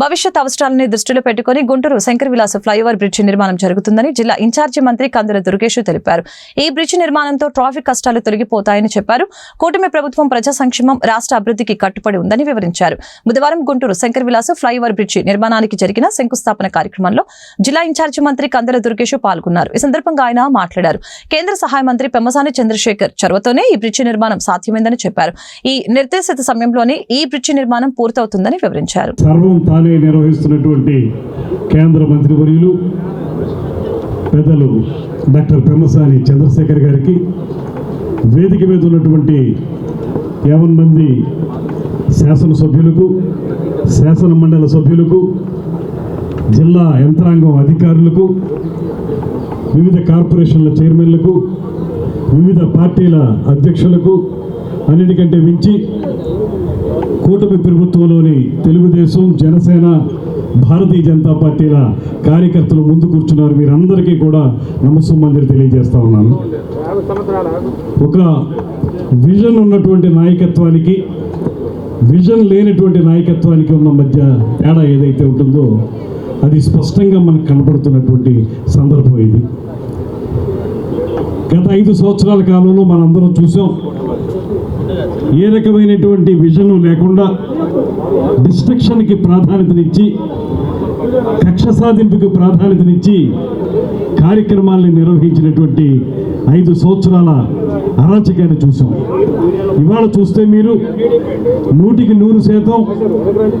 భవిష్యత్ అవసరాలని దృష్టిలో పెట్టుకుని గుంటూరు శంకర్ విలాస్ ఫ్లైఓవర్ బ్రిడ్జి నిర్మాణం జరుగుతుందని జిల్లా ఇన్ఛార్జి మంత్రి కందుల దుర్గేష్ తెలిపారు. ఈ బ్రిడ్జి నిర్మాణంతో ట్రాఫిక్ కష్టాలు తొలగిపోతాయని చెప్పారు. కూటమి ప్రభుత్వం ప్రజా సంక్షేమం రాష్ట్ర అభివృద్ధికి కట్టుబడి ఉందని వివరించారు. బుధవారం గుంటూరు శంకర్ విలాస్ ఫ్లైఓవర్ బ్రిడ్జి నిర్మాణానికి జరిగిన శంకుస్థాపన కార్యక్రమంలో జిల్లా ఇన్ఛార్జి మంత్రి కందుల దుర్గేష్ పాల్గొన్నారు. ఈ సందర్భంగా ఆయన మాట్లాడారు. కేంద్ర సహాయ మంత్రి పెమ్మసాని చంద్రశేఖర్ చొరవతోనే ఈ బ్రిడ్జి నిర్మాణం సాధ్యమైందని చెప్పారు. ఈ నిర్దేశిత సమయంలోనే ఈ బ్రిడ్జి నిర్మాణం పూర్తవుతుందని వివరించారు. తానే నిర్వహిస్తున్నటువంటి కేంద్ర మంత్రివర్యులు పెద్దలు డాక్టర్ పెమ్మసాని చంద్రశేఖర్ గారికి వేదిక మీద ఉన్నటువంటి యావన్ మంది శాసనసభ్యులకు శాసన మండలి సభ్యులకు జిల్లా యంత్రాంగం అధికారులకు వివిధ కార్పొరేషన్ల చైర్మన్లకు వివిధ పార్టీల అధ్యక్షులకు అన్నిటికంటే మించి కూటమి ప్రభుత్వంలో తెలుగుదేశం జనసేన భారతీయ జనతా పార్టీల కార్యకర్తలు ముందు కూర్చున్నారు. మీరందరికీ కూడా నమస్సుమంజరి తెలియజేస్తా ఉన్నాను. ఒక విజన్ ఉన్నటువంటి నాయకత్వానికి విజన్ లేనటువంటి నాయకత్వానికి ఉన్న మధ్య తేడా ఏదైతే ఉంటుందో అది స్పష్టంగా మనకు కనపడుతున్నటువంటి సందర్భం ఇది. గత ఐదు సంవత్సరాల కాలంలో మనందరం చూసాం ఏ రకమైనటువంటి విజన్ లేకుండా డిస్ట్రక్షన్కి ప్రాధాన్యతనిచ్చి కక్ష సాధింపుకి ప్రాధాన్యతనిచ్చి కార్యక్రమాల్ని నిర్వహించినటువంటి ఐదు సంవత్సరాల అరాచకాన్ని చూసాం ఇవాళ చూస్తే మీరు నూటికి నూరు శాతం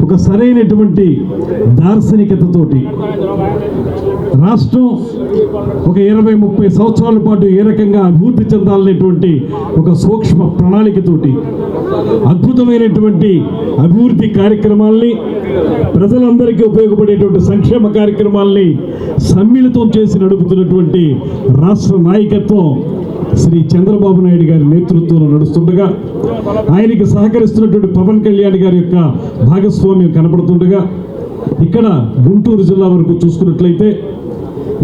ఒక సరైనటువంటి దార్శనికతతోటి రాష్ట్రం ఒక ఇరవై ముప్పై సంవత్సరాల పాటు ఏ రకంగా అభివృద్ధి చెందాలనేటువంటి ఒక సూక్ష్మ ప్రణాళికతోటి అద్భుతమైనటువంటి అభివృద్ధి కార్యక్రమాల్ని ప్రజలందరికీ ఉపయోగపడేటువంటి సంక్షేమ కార్యక్రమాల్ని సమ్మిళితం చేసి నడుపుతున్నటువంటి రాష్ట్ర నాయకత్వం శ్రీ చంద్రబాబు నాయుడు గారి నేతృత్వంలో నడుస్తుండగా ఆయనకి సహకరిస్తున్నటువంటి పవన్ కళ్యాణ్ గారి యొక్క భాగస్వామ్యం కనపడుతుండగా ఇక్కడ గుంటూరు జిల్లా వరకు చూసుకున్నట్లయితే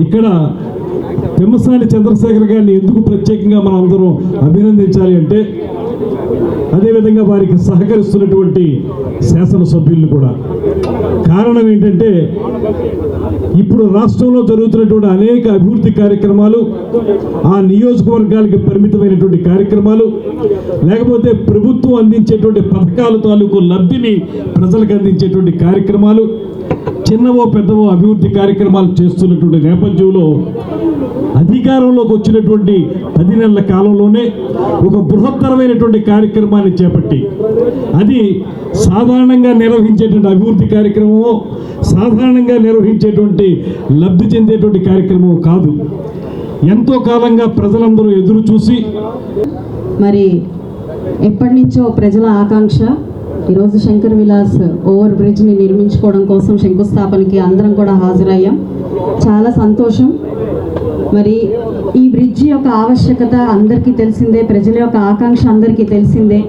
ఇక్కడ తిమ్మసాని చంద్రశేఖర్ గారిని ఎందుకు ప్రత్యేకంగా మనం అందరం అభినందించాలి అంటే అదేవిధంగా వారికి సహకరిస్తున్నటువంటి శాసనసభ్యులను కూడా. కారణం ఏంటంటే ఇప్పుడు రాష్ట్రంలో జరుగుతున్నటువంటి అనేక అభివృద్ధి కార్యక్రమాలు ఆ నియోజకవర్గాలకి పరిమితమైనటువంటి కార్యక్రమాలు లేకపోతే ప్రభుత్వం అందించేటువంటి పథకాల తాలూకు లబ్ధిని ప్రజలకు అందించేటువంటి కార్యక్రమాలు చిన్నవో పెద్దవో అభివృద్ధి కార్యక్రమాలు చేస్తున్నటువంటి నేపథ్యంలో అధికారంలోకి వచ్చినటువంటి పది నెలల కాలంలోనే ఒక బృహత్తరమైనటువంటి కార్యక్రమాన్ని చేపట్టి అది సాధారణంగా నిర్వహించేటువంటి అభివృద్ధి కార్యక్రమమో సాధారణంగా నిర్వహించేటువంటి లబ్ధి చెందేటువంటి కార్యక్రమం కాదు. ఎంతో కాలంగా ప్రజలందరూ ఎదురు చూసి మరి ఎప్పటి నుంచో ప్రజల ఆకాంక్ష ఈరోజు శంకర్ విలాస్ ఓవర్ బ్రిడ్జ్ని నిర్మించుకోవడం కోసం శంకుస్థాపనకి అందరం కూడా హాజరయ్యాం. చాలా సంతోషం. మరి ఈ బ్రిడ్జ్ యొక్క ఆవశ్యకత అందరికీ తెలిసిందే ప్రజల యొక్క ఆకాంక్ష అందరికీ తెలిసిందే.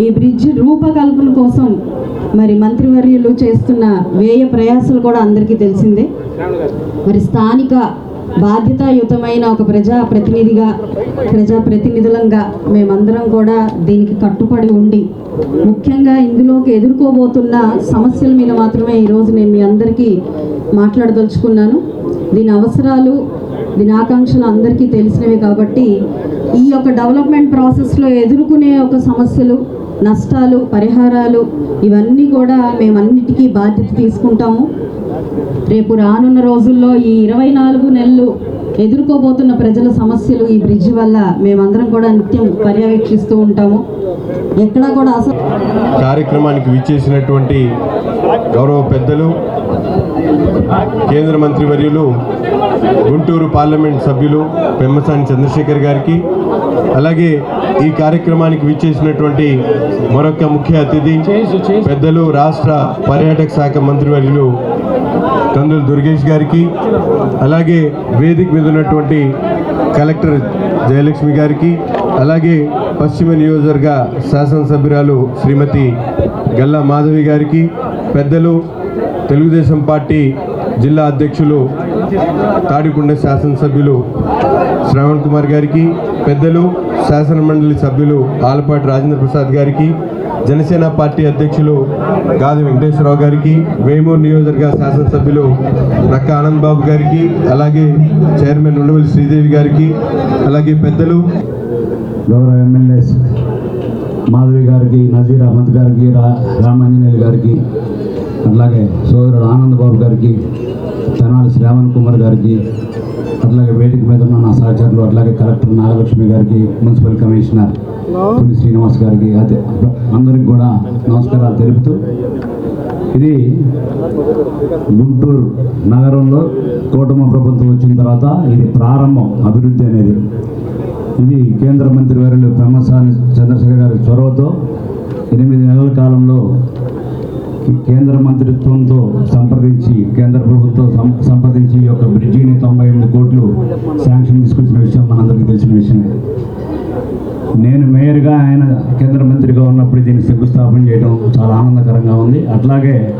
ఈ బ్రిడ్జ్ రూపకల్పన కోసం మరి మంత్రివర్యులు చేస్తున్న వ్యయ ప్రయాసాలు కూడా అందరికీ తెలిసిందే. మరి స్థానిక బాధ్యతాయుతమైన ఒక ప్రజా ప్రతినిధిగా ప్రజా ప్రతినిధులంగా మేమందరం కూడా దీనికి కట్టుబడి ఉండి ముఖ్యంగా ఇందులోకి ఎదుర్కోబోతున్న సమస్యల మీద మాత్రమే ఈరోజు నేను మీ అందరికీ మాట్లాడదలుచుకున్నాను. దీని అవసరాలు దీని ఆకాంక్షలు అందరికీ తెలిసినవి కాబట్టి ఈ యొక్క డెవలప్మెంట్ ప్రాసెస్లో ఎదుర్కొనే ఒక సమస్యలు నష్టాలు పరిహారాలు ఇవన్నీ కూడా మేమన్నిటికీ బాధ్యత తీసుకుంటాము. రేపు రానున్న రోజుల్లో ఈ ఇరవై నాలుగు నెలలు ఎదుర్కోబోతున్న ప్రజల సమస్యలు ఈ బ్రిడ్జ్ వల్ల మేమందరం కూడా నిత్యం పర్యవేక్షిస్తూ ఉంటాము. ఎక్కడా కూడా అసలు కార్యక్రమానికి విచ్చేసినటువంటి గౌరవ పెద్దలు కేంద్ర మంత్రి వర్యులు గుంటూరు పార్లమెంట్ సభ్యులు పెమ్మసాని చంద్రశేఖర్ గారికి అలాగే ఈ కార్యక్రమానికి విచ్చేసినటువంటి మరొక ముఖ్య అతిథి పెద్దలు రాష్ట్ర పర్యాటక శాఖ మంత్రివర్యులు కందుల దుర్గేష్ గారికి అలాగే వేదిక మీద ఉన్నటువంటి కలెక్టర్ జయలక్ష్మి గారికి అలాగే పశ్చిమ నియోజకవర్గ శాసనసభ్యురాలు శ్రీమతి గల్లా మాధవి గారికి పెద్దలు తెలుగుదేశం పార్టీ జిల్లా అధ్యక్షులు తాడికొండ శాసనసభ్యులు శ్రవణ్ కుమార్ గారికి పెద్దలు శాసన మండలి సభ్యులు ఆలపాటి రాజేంద్ర ప్రసాద్ గారికి జనసేన పార్టీ అధ్యక్షులు గాది వెంకటేశ్వరరావు గారికి వేమూరు నియోజకవర్గ శాసనసభ్యులు రక్క ఆనంద్ బాబు గారికి అలాగే చైర్మన్ ఉండవల్లి శ్రీదేవి గారికి అలాగే పెద్దలు. గౌరవ ఎమ్మెల్యేస్ మాధవి గారికి నజీర్ అహ్మద్ గారికి రా రామాంజనేయులు గారికి అలాగే సోదరుడు ఆనందబాబు గారికి తెనాలి శ్రావణ్ కుమార్ గారికి అట్లాగే వేదిక మీద ఉన్న నా సహచరులు అట్లాగే కలెక్టర్ నాగలక్ష్మి గారికి మున్సిపల్ కమిషనర్ పులి శ్రీనివాస్ గారికి అదే అందరికి కూడా నమస్కారాలు తెలుపుతూ ఇది గుంటూరు నగరంలో కూటమ ప్రభుత్వం వచ్చిన తర్వాత ఇది ప్రారంభం అభివృద్ధి అనేది. ఇది కేంద్ర మంత్రి వర్యులు పెమ్మసాని చంద్రశేఖర్ గారి చొరవతో ఎనిమిది నెలల కాలంలో కేంద్ర మంత్రిత్వంతో సంప్రదించి కేంద్ర ప్రభుత్వం సంప్రదించి ఈ యొక్క బ్రిడ్జిని తొంభై ఎనిమిది కోట్లు శాంక్షన్ తీసుకొచ్చిన విషయం మనందరికీ తెలిసిన విషయమే. నేను మేయర్గా ఆయన కేంద్ర మంత్రిగా ఉన్నప్పుడు దీన్ని శంకుస్థాపన చేయడం చాలా ఆనందకరంగా ఉంది. అట్లాగే